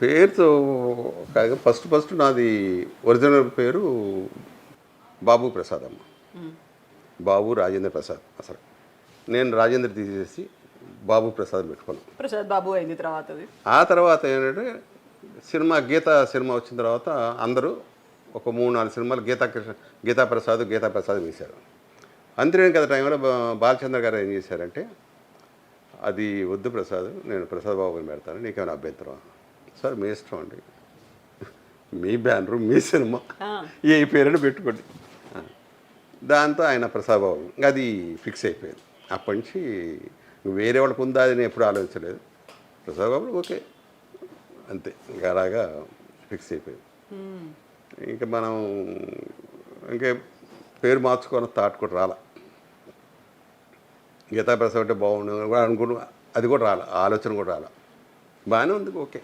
పేరుతో కాగా first first నాది ఒరిజినల్ పేరు బాబు ప్రసాద్ అమ్మ. బాబు రాజేంద్ర ప్రసాద్ అసలు. నేను రాజేంద్ర తీసేసి బాబు ప్రసాద్ పెట్టుకున్నాను ప్రసాద్ బాబు అయింది తర్వాతది. ఆ తర్వాత ఏంటంటే సినిమా గీత సినిమా వచ్చిన తర్వాత అందరూ ఒక మూడు నాలుగు సినిమాలు గీతా కృష్ణ గీతా ప్రసాద్ గీతా ప్రసాద్ వేశారు. అంతేనే కదా టైంలో బాలచంద్ర గారు ఏం చేశారంటే అది వద్దు ప్రసాద్ నేను ప్రసాద్ బాబుని పెడతాను నీకేమైనా అభ్యంతరం? సార్ మీ ఇష్టం అండి. మీ బ్యానరు మీ సినిమా. ఏ పేరుని పెట్టుకోండి. దాంతో ఆయన ప్రసాద్ బాబు ఇంకా అది ఫిక్స్ అయిపోయింది. అప్పటి నుంచి వేరే వాళ్ళకి ఉందా అని ఎప్పుడు ఆలోచించలేదు. ప్రసాద్ బాబు ఓకే. అంతే. ఇంకా అలాగా ఫిక్స్ అయిపోయింది. ఇంకా మనం ఇంకా పేరు మార్చుకొని థాట్ కూడా రాలా. గీతా ప్రసాద్ అంటే బాగుండు కూడా అనుకున్నా. అది కూడా రాలా. ఆలోచన కూడా రాలా. బాగానే ఉంది ఓకే